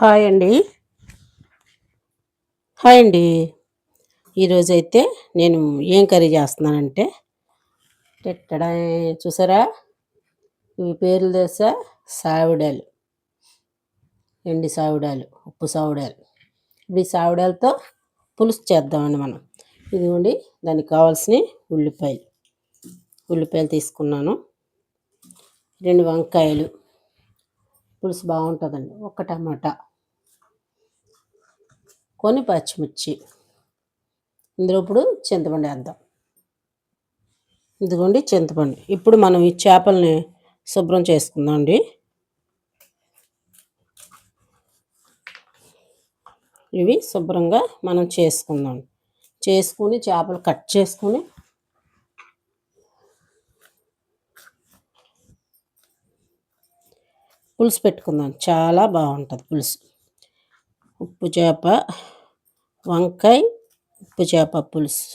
Hi అండి. Hi అండి. ఈరోజైతే నేను ఏం కర్రీ చేస్తున్నానంటే ఎక్కడ చూసారా? ఇవి పేర్లు తెలుసా? సావిడాలు. ఎండి సావిడాలు ఉప్పు సావిడాలు. ఇవి సావిడాలతో పులుసు చేద్దామండి మనం. ఇదిగోండి దానికి కావాల్సిన ఉల్లిపాయలు. ఉల్లిపాయలు తీసుకున్నాను. రెండు వంకాయలు. పులుసు బాగుంటుందండి. ఒక టమాటా. కొన్ని పచ్చిమిర్చి. ఇందులో ఇప్పుడు చింతపండు వేద్దాం. ఇదిగోండి చింతపండు. ఇప్పుడు మనం ఈ చేపల్ని శుభ్రం చేసుకుందాం అండి. ఇవి శుభ్రంగా మనం చేసుకుందాం. చేసుకుని చేపలు కట్ చేసుకుని పులుసు పెట్టుకుందాం. చాలా బాగుంటుంది పులుసు. ఉప్పు చేప వంకాయ ఉప్పు చేప పులుసు.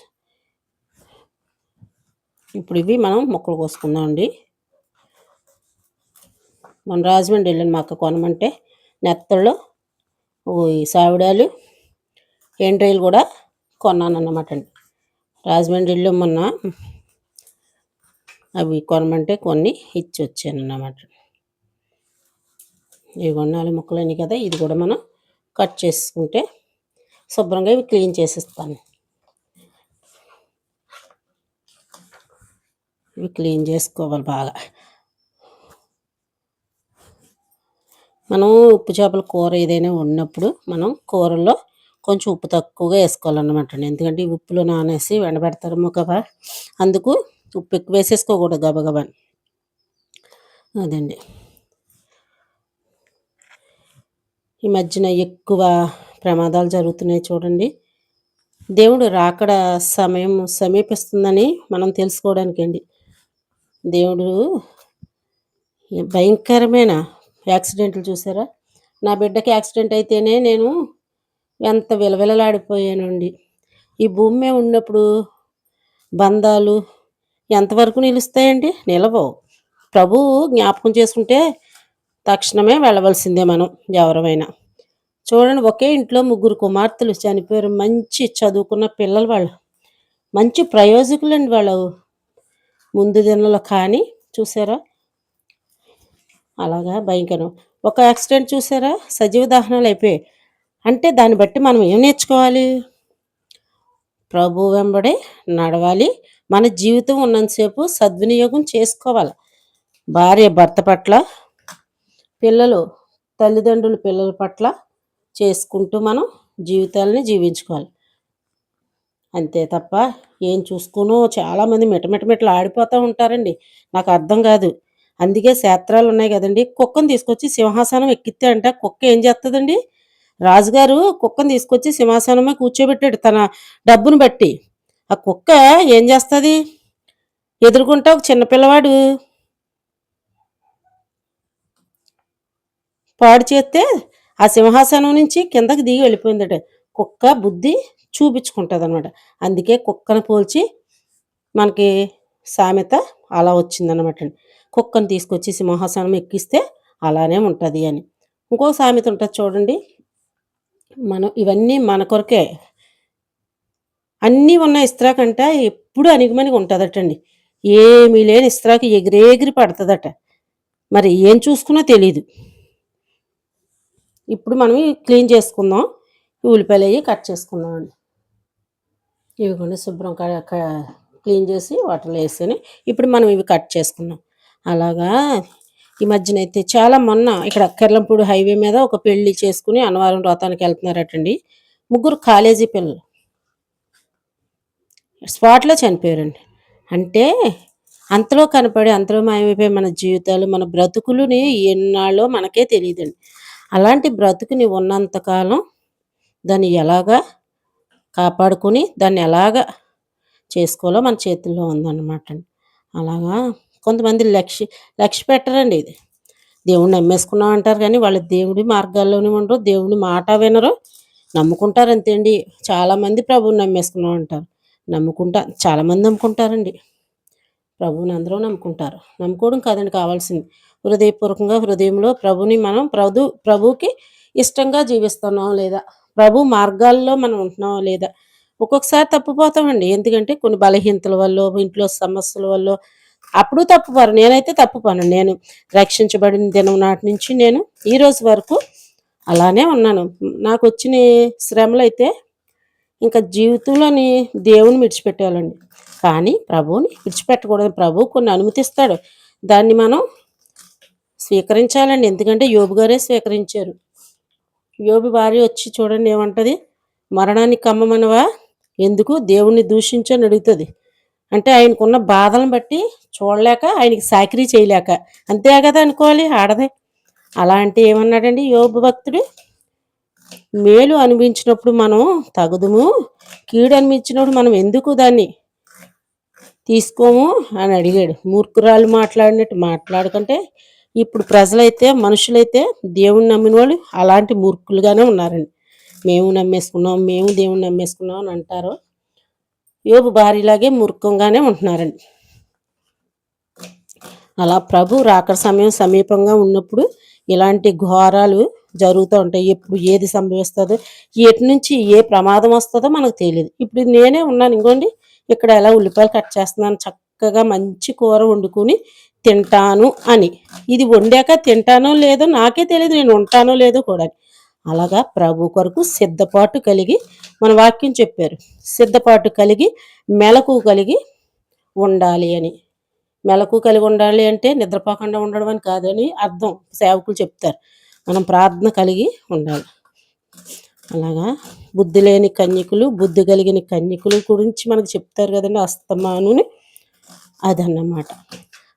ఇప్పుడు ఇవి మనం ముక్కలు కోసుకుందాం అండి. మన రాజమండ్రి వెళ్ళిన మా అక్క కొనమంటే నెత్తళ్ళు ఈ సావిడాలు ఎండ్రాయిలు కూడా కొన్నాను అన్నమాట అండి. రాజమండ్రి వెళ్ళి మొన్న అవి కొనమంటే కొన్ని ఇచ్చి వచ్చాను అన్నమాట ఇవి కొన్నాలి ముక్కలన్నీ కదా ఇది కూడా మనం కట్ చేసుకుంటే శుభ్రంగా ఇవి క్లీన్ చేసిస్తాను. ఇవి క్లీన్ చేసుకోవాలి బాగా. మనం ఉప్పు చేపల కూర ఏదైనా ఉన్నప్పుడు మనం కూరల్లో కొంచెం ఉప్పు తక్కువగా వేసుకోవాలన్నమాట ఎందుకంటే ఈ ఉప్పులో నానేసి వెండబెడతారు కదా అందుకు ఉప్పు ఎక్కువ వేసేసుకోకూడదు గబగబా. అదండి. ఈ మధ్యన ఎక్కువ ప్రమాదాలు జరుగుతున్నాయి చూడండి. దేవుడు రాకడ సమయం సమీపిస్తుందని మనం తెలుసుకోవడానికి అండి దేవుడు భయంకరమైన యాక్సిడెంట్లు చూసారా? నా బిడ్డకి యాక్సిడెంట్ అయితేనే నేను ఎంత విలవిలలాడిపోయానండి. ఈ భూమి మీద ఉన్నప్పుడు బంధాలు ఎంతవరకు నిలుస్తాయండి? నిలవవు. ప్రభువు జ్ఞాపకం చేసుకుంటే తక్షణమే వెళ్ళవలసిందే మనం ఎవరమైనా. చూడండి ఒకే ఇంట్లో ముగ్గురు కుమార్తెలు చనిపోయారు. మంచి చదువుకున్న పిల్లలు వాళ్ళు. మంచి ప్రయోజకులండి వాళ్ళు. ముందు దినలో కానీ చూసారా? అలాగా భయంకరం. ఒక యాక్సిడెంట్ చూసారా? సజీవ దహనాలు అయిపోయాయి. అంటే దాన్ని బట్టి మనం ఏం నేర్చుకోవాలి? ప్రభు వెంబడే నడవాలి. మన జీవితం ఉన్నంతసేపు సద్వినియోగం చేసుకోవాలి. భార్య భర్త పట్ల పిల్లలు తల్లిదండ్రులు పిల్లల పట్ల చేసుకుంటూ మనం జీవితాలని జీవించుకోవాలి. అంతే తప్ప ఏం చూసుకునో చాలామంది మిటమిటమిటలు ఆడిపోతూ ఉంటారండి. నాకు అర్థం కాదు. అందుకే శాస్త్రాలు ఉన్నాయి కదండి. కుక్కను తీసుకొచ్చి సింహాసనం ఎక్కితే అంట కుక్క ఏం చేస్తుందండి రాజుగారు కుక్కను తీసుకొచ్చి సింహాసనమే కూర్చోబెట్టాడు తన డబ్బును బట్టి. ఆ కుక్క ఏం చేస్తుంది? ఎదుర్కొంటా ఒక చిన్నపిల్లవాడు పాడు చేస్తే ఆ సింహాసనం నుంచి కిందకి దిగి వెళ్ళిపోయిందట. కుక్క బుద్ధి చూపించుకుంటుంది అనమాట అందుకే కుక్కను పోల్చి మనకి సామెత అలా వచ్చిందనమాట అండి కుక్కను తీసుకొచ్చి సింహాసనం ఎక్కిస్తే అలానే ఉంటుంది అని. ఇంకో సామెత ఉంటుంది చూడండి. మనం ఇవన్నీ మన కొరకే. అన్నీ ఉన్న ఇస్త్రాకంట ఎప్పుడు అణిగిమణిగి ఉంటుందటండి. ఏమీ లేని ఇస్త్రాకి ఎగిరేగిరి పడుతుందట. మరి ఏం చూసుకున్నా తెలీదు. ఇప్పుడు మనం క్లీన్ చేసుకుందాం. ఉల్లిపాయలు అవి కట్ చేసుకుందాం అండి ఇవి కొన్ని శుభ్రం క్లీన్ చేసి వాటర్లో వేసుకొని ఇప్పుడు మనం ఇవి కట్ చేసుకుందాం. అలాగా ఈ మధ్యన అయితే చాలా మొన్న ఇక్కడ కెర్లంపూడి హైవే మీద ఒక పెళ్ళి చేసుకుని అన్నవరం వ్రతానికి వెళ్తున్నారటండి. ముగ్గురు కాలేజీ పిల్లలు. స్పాట్లో చనిపోయారండి. అంటే అంతలో కనపడి అంతలో మాయమైపోయి మన జీవితాలు మన బ్రతుకులని ఎన్నాళ్ళో మనకే తెలియదండి. అలాంటి బ్రతుకుని ఉన్నంతకాలం దాన్ని ఎలాగా కాపాడుకొని దాన్ని ఎలాగా చేసుకోవాలో మన చేతుల్లో ఉందన్నమాట అండి. అలాగా కొంతమంది లక్ష్య లక్ష్య పెట్టరండి ఇది. దేవుడిని నమ్మేసుకున్నాం అంటారు కానీ వాళ్ళు దేవుడి మార్గాల్లోనే ఉండరు దేవుడి మాట వినరు. నమ్ముకుంటారు అంతే అండి చాలామంది ప్రభువుని నమ్మేసుకున్నాం అంటారు. నమ్ముకుంటా చాలామంది నమ్ముకుంటారండి. ప్రభువుని అందరూ నమ్ముకుంటారు. నమ్ముకోవడం కాదండి కావాల్సింది. హృదయపూర్వకంగా హృదయంలో ప్రభుని మనం ప్రభు ప్రభుకి ఇష్టంగా జీవిస్తున్నాం లేదా? ప్రభు మార్గాల్లో మనం ఉంటున్నాం లేదా? ఒక్కొక్కసారి తప్పిపోతామండి. ఎందుకంటే కొన్ని బలహీనతల వల్ల ఇంట్లో సమస్యల వల్ల అప్పుడు తప్పుపారు నేనైతే తప్పుపాను. నేను రక్షించబడిన దినం నాటి నుంచి నేను ఈ రోజు వరకు అలానే ఉన్నాను. నాకు వచ్చిన శ్రమలు అయితే ఇంకా జీవితంలోని దేవుని విడిచిపెట్టేయాలండి. కానీ ప్రభువుని విడిచిపెట్టకూడదు. ప్రభు కొన్ని అనుమతిస్తాడు. దాన్ని మనం స్వీకరించాలండి. ఎందుకంటే యోబు గారే స్వీకరించారు. యోబు భార్య వచ్చి చూడండి ఏమంటది? మరణానికి కమ్మమనవా? ఎందుకు? దేవుణ్ణి దూషించని అడుగుతుంది. అంటే ఆయనకున్న బాధలను బట్టి చూడలేక ఆయనకి సాకిరీ చేయలేక. అంతే కదా అనుకోవాలి ఆడదే. అలాంటి ఏమన్నాడండి యోబు భక్తుడు? మేలు అనిపించినప్పుడు మనం తగుదుము కీడు అనిపించినప్పుడు మనం ఎందుకు దాన్ని తీసుకోము అని అడిగాడు. మూర్ఖురాలు మాట్లాడినట్టు మాట్లాడుకుంటే ఇప్పుడు ప్రజలైతే మనుషులైతే దేవుణ్ణి నమ్మిన వాళ్ళు అలాంటి మూర్ఖులుగానే ఉన్నారండి. మేము నమ్మేసుకున్నాం మేము దేవుణ్ణి నమ్మేసుకున్నాం అని అంటారు. యోబు భార్యలాగే మూర్ఖంగానే ఉంటున్నారండి. అలా ప్రభు రాకడ సమయం సమీపంగా ఉన్నప్పుడు ఇలాంటి ఘోరాలు జరుగుతూ ఉంటాయి. ఎప్పుడు ఏది సంభవిస్తుందో ఎటు నుంచి ఏ ప్రమాదం వస్తుందో మనకు తెలియదు. ఇప్పుడు నేనే ఉన్నాను ఇంకోండి ఇక్కడ ఎలా ఉల్లిపాయలు కట్ చేస్తున్నాను చక్కగా మంచి కూర వండుకుని తింటాను అని. ఇది వండాక తింటానో లేదో నాకే తెలియదు నేను ఉంటానో లేదో కూడా. అలాగా ప్రభు కొరకు సిద్ధపాటు కలిగి మన వాక్యం చెప్పారు. సిద్ధపాటు కలిగి మెలకు కలిగి ఉండాలి అని. మెలకు కలిగి ఉండాలి అంటే నిద్రపోకుండా ఉండడం అని కాదని అర్థం సేవకులు చెప్తారు. మనం ప్రార్థన కలిగి ఉండాలి. అలాగా బుద్ధి లేని కన్యకులు బుద్ధి కలిగిన కన్యకుల గురించి మనకు చెప్తారు కదండి అస్తమానుని. అదన్నమాట.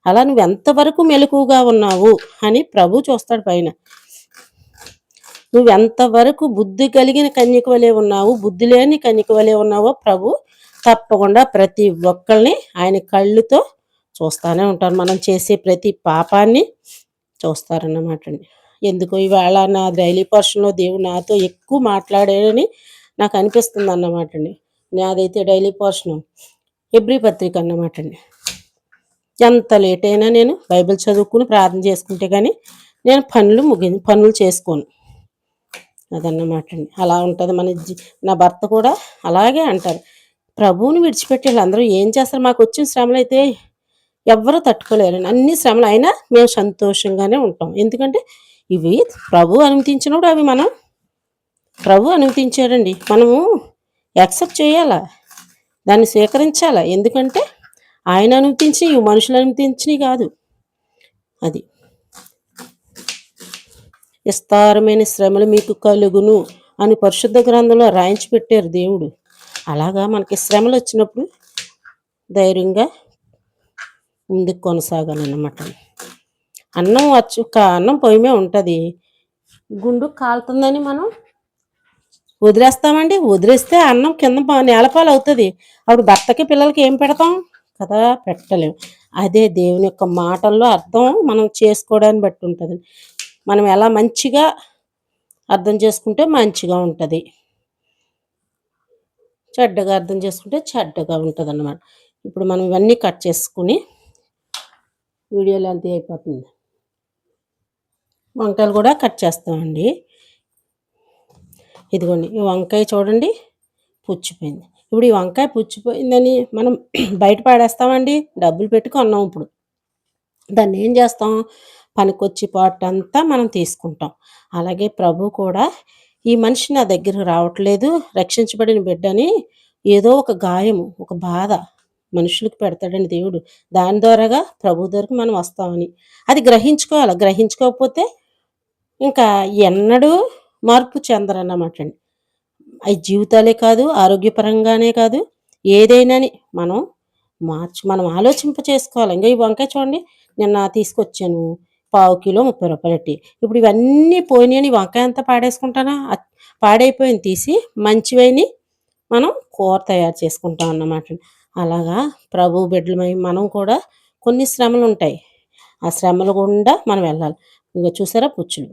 అలా నువ్వు ఎంతవరకు మెలకుగా ఉన్నావు అని ప్రభు చూస్తాడు పైన. నువ్వు ఎంతవరకు బుద్ధి కలిగిన కన్యక వలె ఉన్నావు బుద్ధి లేని కన్యక వలె ఉన్నావో ప్రభు తప్పకుండా ప్రతి ఒక్కరిని ఆయన కళ్ళుతో చూస్తూనే ఉంటారు మనం చేసే ప్రతి పాపాన్ని చూస్తారన్నమాట అండి. ఎందుకో ఇవాళ నా డైలీ పర్షన్లో దేవుడు నాతో ఎక్కువ మాట్లాడాడని నాకు అనిపిస్తుంది అన్నమాట అండి. నాదైతే డైలీ పర్షన్ ఎబ్రి పత్రిక అన్నమాట అండి. ఎంత లేట్ అయినా నేను బైబిల్ చదువుకుని ప్రార్థన చేసుకుంటే కానీ నేను పనులు ముగి పనులు చేసుకోను. అదన్నమాట అండి. అలా ఉంటుంది మన నా భర్త కూడా అలాగే అంటారు. ప్రభువుని విడిచిపెట్టి అందరూ ఏం చేస్తారు? మాకు వచ్చిన శ్రమలు అయితే ఎవ్వరూ తట్టుకోలేరు. అన్ని శ్రమలు అయినా మేము సంతోషంగానే ఉంటాం. ఎందుకంటే ఇవి ప్రభు అనుమతించినప్పుడు అవి మనం ప్రభు అనుమతించాడండి. మనము యాక్సెప్ట్ చేయాలా? దాన్ని స్వీకరించాలా? ఎందుకంటే ఆయన అనుమతించి మనుషులు అనుమతించినవి కాదు. అది. విస్తారమైన శ్రమలు మీకు కలుగును అని పరిశుద్ధ గ్రంథంలో రాయించి పెట్టారు దేవుడు. అలాగా మనకి శ్రమలు వచ్చినప్పుడు ధైర్యంగా ముందుకు కొనసాగాలన్నమాట. అన్నం వచ్చు అన్నం పొయ్యిమే ఉంటుంది. గుండు కాలుతుందని మనం వదిలేస్తామండి? వదిలేస్తే అన్నం కింద నేలపాలు అవుతుంది. అప్పుడు భర్తకి పిల్లలకి ఏం పెడతాం? కదా పెట్టలేము అదే దేవుని యొక్క మాటల్లో అర్థం మనం చేసుకోవడాన్ని బట్టి ఉంటుంది. మనం ఎలా మంచిగా అర్థం చేసుకుంటే మంచిగా ఉంటుంది. చెడ్డగా అర్థం చేసుకుంటే చెడ్డగా ఉంటుంది అన్నమాట ఇప్పుడు మనం ఇవన్నీ కట్ చేసుకుని వీడియోలో అంతే అయిపోతుంది. వంకాయలు కూడా కట్ చేస్తామండి. ఇదిగోండి ఈ వంకాయ చూడండి పుచ్చిపోయింది. ఇప్పుడు ఈ వంకాయ పుచ్చిపోయిందని మనం బయట పాడేస్తామండి. డబ్బులు పెట్టి కొన్నాం ఇప్పుడు. దాన్ని ఏం చేస్తాం? పనికొచ్చి పాట అంతా మనం తీసుకుంటాం. అలాగే ప్రభు కూడా ఈ మనిషి నా దగ్గరకు రావట్లేదు. రక్షించబడిన బిడ్డని ఏదో ఒక గాయము ఒక బాధ మనుషులకు పెడతాడని దేవుడు. దాని ద్వారాగా ప్రభు దగ్గరకు మనం వస్తామని. అది గ్రహించుకోవాలి? గ్రహించుకోకపోతే ఇంకా ఎన్నడూ మార్పు చెందరన్నమాట అండి అవి జీవితాలే కాదు ఆరోగ్యపరంగానే కాదు ఏదైనాని మనం మార్చు మనం ఆలోచింప చేసుకోవాలి. ఇంకా ఈ వంకాయ చూడండి నిన్న తీసుకొచ్చాను పావు కిలో ముప్పై రూపాయలు పెట్టి ఇప్పుడు ఇవన్నీ పోయినాయని వంకాయ అంతా పాడేసుకుంటానా? పాడైపోయింది తీసి మంచివైన మనం కూర తయారు చేసుకుంటాం అన్నమాట. అలాగా ప్రభు బిడ్డలమై మనం కూడా కొన్ని శ్రమలు ఉంటాయి ఆ శ్రమలు గుండా మనం వెళ్ళాలి. ఇంకా చూసారా పుచ్చులు.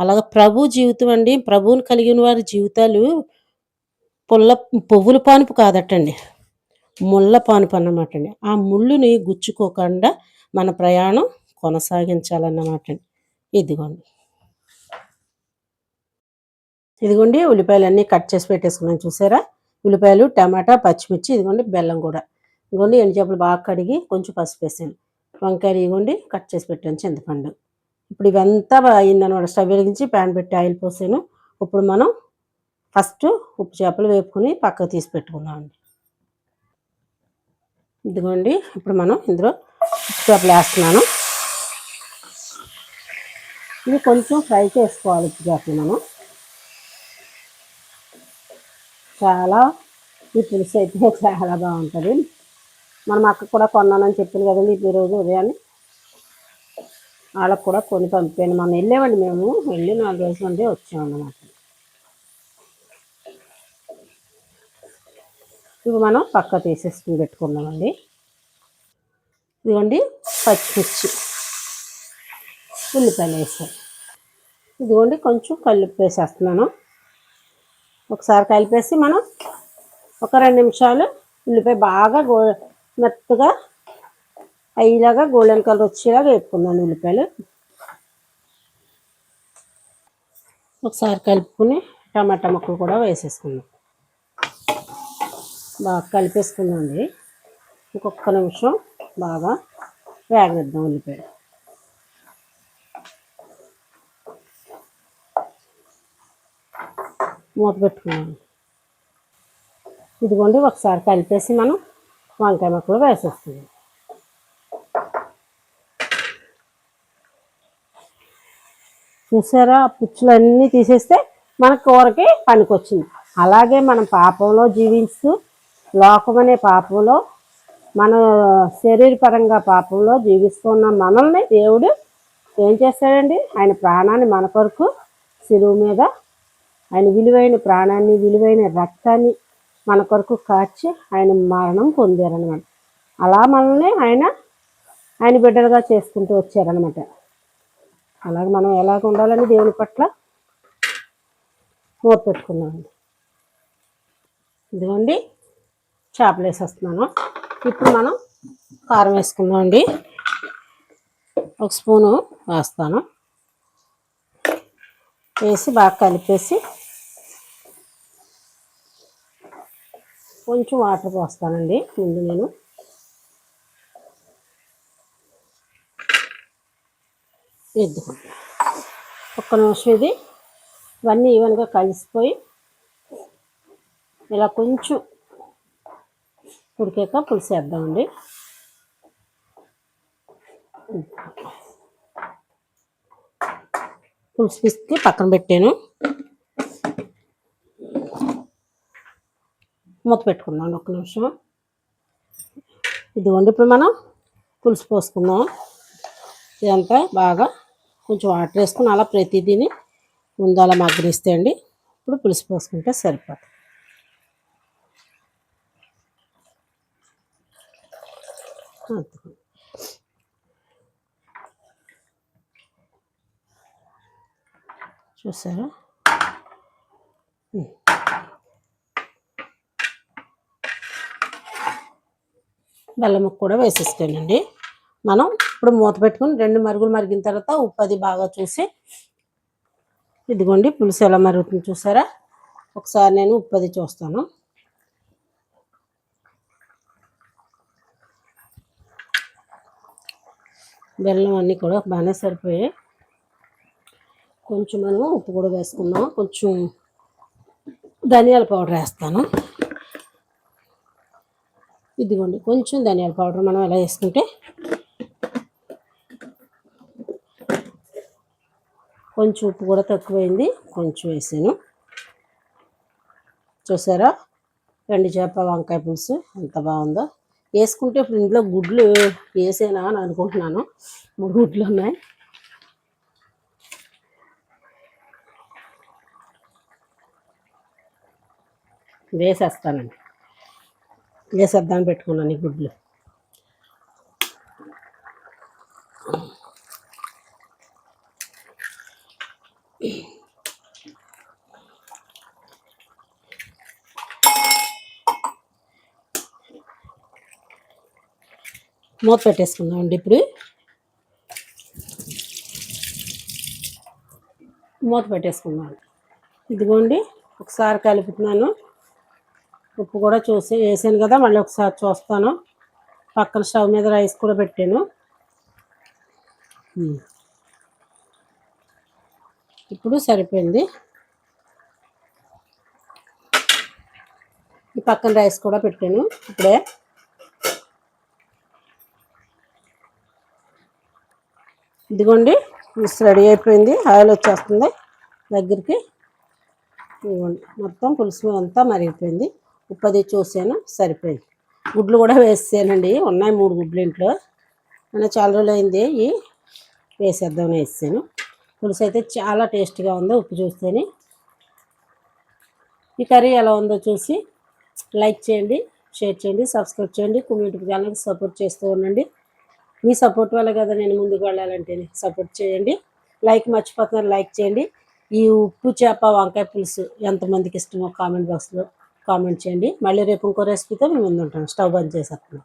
అలాగ ప్రభు జీవితం అండి. ప్రభువుని కలిగిన వారి జీవితాలు పుల్ల పువ్వుల పానుపు కాదటండి. ముళ్ళ పానుపు అన్నమాట అండి ఆ ముళ్ళుని గుచ్చుకోకుండా మన ప్రయాణం కొనసాగించాలన్నమాట అండి ఇదిగోండి. ఇదిగోండి ఉల్లిపాయలు అన్నీ కట్ చేసి పెట్టేసుకున్నాను చూసారా? ఉల్లిపాయలు టమాటా పచ్చిమిర్చి ఇదిగోండి బెల్లం కూడా. ఇదిగోండి ఎండు చేపలు బాగా కడిగి కొంచెం పసుపు వేసాను వంకాయలు ఇవ్వండి కట్ చేసి పెట్టాను చింతపండు. ఇప్పుడు ఇవంతా అయిందనమాట స్టవ్ వెలిగించి ప్యాన్ పెట్టి ఆయిల్ పోసాను. ఇప్పుడు మనం ఫస్ట్ ఉప్పు చేపలు వేపుకొని పక్కకు తీసి పెట్టుకుందామండి ఇదిగోండి ఇప్పుడు మనం ఇందులో ఉప్పు చేపలు వేస్తున్నాను. ఇవి కొంచెం ఫ్రై చేసుకోవాలి ఉప్పు చేపలు మనం. చాలా ఈ పులుసు అయితే చాలా బాగుంటుంది. మనం అక్క కూడా కొన్నానని చెప్పింది కదండి ఈరోజు ఉదయాన్నే. వాళ్ళకు కూడా కొని పంపాను. మనం వెళ్ళామండి మేము. వెళ్ళి నాలుగు రోజుల అంటే వచ్చామన్నమాట ఇవి మనం పక్క తీసేసుకుని పెట్టుకున్నామండి ఇదిగోండి పచ్చిమిర్చి. ఉల్లిపాయలు వేసాను ఇదిగోండి కొంచెం కలిపేసేస్తున్నాను వేసేస్తున్నాను. ఒకసారి కలిపేసి మనం ఒక రెండు నిమిషాలు ఉల్లిపాయ బాగా గో మెత్తగా అయ్యేలాగా గోల్డెన్ కలర్ వచ్చేలాగా వేపుకున్నాను ఉల్లిపాయలు. ఒకసారి కలుపుకుని టమాటా ముక్కలు కూడా వేసేసుకున్నాం బాగా కలిపేసుకుందండి ఇంకొక నిమిషం బాగా వేగనిద్దాం ఉల్లిపాయలు. మూత పెట్టుకున్నాను. ఇదిగోండి ఒకసారి కలిపేసి మనం వంకాయ ముక్కలు వేసేస్తున్నాం చూసారా? పుచ్చులన్నీ పుచ్చులు అన్నీ తీసేస్తే మన కూరకి పనికొచ్చింది. అలాగే మనం పాపంలో జీవిస్తూ లోకమనే పాపంలో మన శరీరపరంగా పాపంలో జీవిస్తున్న మనల్ని దేవుడు ఏం చేస్తాడండి? ఆయన ప్రాణాన్ని మన కొరకు సిలువు మీద ఆయన విలువైన ప్రాణాన్ని విలువైన రక్తాన్ని మన కొరకు కాచి ఆయన మరణం పొందారనమాట అలా మనల్ని ఆయన ఆయన బిడ్డలుగా చేసుకుంటూ వచ్చారనమాట అలాగే మనం ఎలాగ ఉండాలని దేవుని పట్ల మూత పెట్టుకున్నామండి. ఇదిగోండి చేపలు వేసేస్తున్నాను. ఇప్పుడు మనం కారం వేసుకుందామండి. ఒక స్పూను వేస్తాను. వేసి బాగా కలిపేసి కొంచెం వాటర్ పోస్తానండి. ముందు నేను ఎద్దుకుంటా ఒక్క నిమిషం ఇది. ఇవన్నీ ఈవెన్గా కలిసిపోయి ఇలా కొంచెం ఉడికాక పులుసు వేద్దామండి. పులుసు పిసికి పక్కన పెట్టాను. మూత పెట్టుకుందాం ఒక నిమిషం. ఇదిగోండి ఇప్పుడు మనం పులుసు పోసుకుందాం. ఇదంతా బాగా కొంచెం వాటర్ వేసుకుని అలా ప్రతిదీని ముందు అలా మగ్గనిస్తే అండి. ఇప్పుడు పులుసు పోసుకుంటే సరిపోతుంది. చూసారా? బెల్లం కూడా వేసేసుకోనండి మనం ఇప్పుడు మూత పెట్టుకుని రెండు మరుగులు మరిగిన తర్వాత ఉప్పు అది బాగా చూసి ఇదిగోండి పులుసు ఎలా మరుగుతుంది చూసారా? ఒకసారి నేను ఉప్పు అది చూస్తాను. బెల్లం అన్నీ కూడా బాగానే సరిపోయాయి. కొంచెం మనం ఉప్పు కూడా వేసుకున్నాం కొంచెం ధనియాల పౌడర్ వేస్తాను. ఇదిగోండి కొంచెం ధనియాల పౌడర్ మనం ఎలా వేసుకుంటే కొంచెం ఉప్పు కూడా తక్కువైంది కొంచెం వేసాను. చూసారా? రెండు చేప వంకాయ పులుసు ఎంత బాగుందో. వేసుకుంటే ఇప్పుడు ఇంట్లో గుడ్లు వేసేనా అని అనుకుంటున్నాను. మూడు గుడ్లు ఉన్నాయి. వేసేస్తానండి. వేసేద్దామని పెట్టుకున్నాను ఈ గుడ్లు. మూత పెట్టేసుకుందామండి ఇప్పుడు. మూత పెట్టేసుకుందాం. ఇదిగోండి ఒకసారి కలుపుతున్నాను. ఉప్పు కూడా చూసి వేసాను కదా మళ్ళీ ఒకసారి చూస్తాను. పక్కన స్టవ్ మీద రైస్ కూడా పెట్టాను. ఇప్పుడు సరిపోయింది. ఈ పక్కన రైస్ కూడా పెట్టాను ఇప్పుడే. ఇదిగోండి మిక్స్ రెడీ అయిపోయింది. ఆయిల్ వచ్చేస్తుంది దగ్గరికి. ఇదిగోండి మొత్తం పులుసు అంతా మరిగిపోయింది. ఉప్పు అది చూసాను సరిపోయింది. గుడ్లు కూడా వేసానండి ఉన్నాయి మూడు గుడ్లు ఇంట్లో. నేను చాలా రోజులు అయింది. ఇవి వేసేద్దామని వేసాను పులుసు అయితే చాలా టేస్ట్గా ఉంది ఉప్పు చూస్తేనే. ఈ కర్రీ ఎలా ఉందో చూసి లైక్ చేయండి షేర్ చేయండి సబ్స్క్రైబ్ చేయండి. యూట్యూబ్ ఛానల్కి సపోర్ట్ చేస్తూ ఉండండి. మీ సపోర్ట్ వల్ల కదా నేను ముందుకు వెళ్ళాలంటే సపోర్ట్ చేయండి. లైక్ మర్చిపోతున్నారు లైక్ చేయండి. ఈ ఉప్పు చేప వంకాయ పులుసు ఎంతమందికి ఇష్టమో కామెంట్ బాక్స్లో కామెంట్ చేయండి. మళ్ళీ రేపు ఇంకో రెసిపీతో మేము ముందు ఉంటాం స్టవ్ బంద్ చేసేస్తున్నాం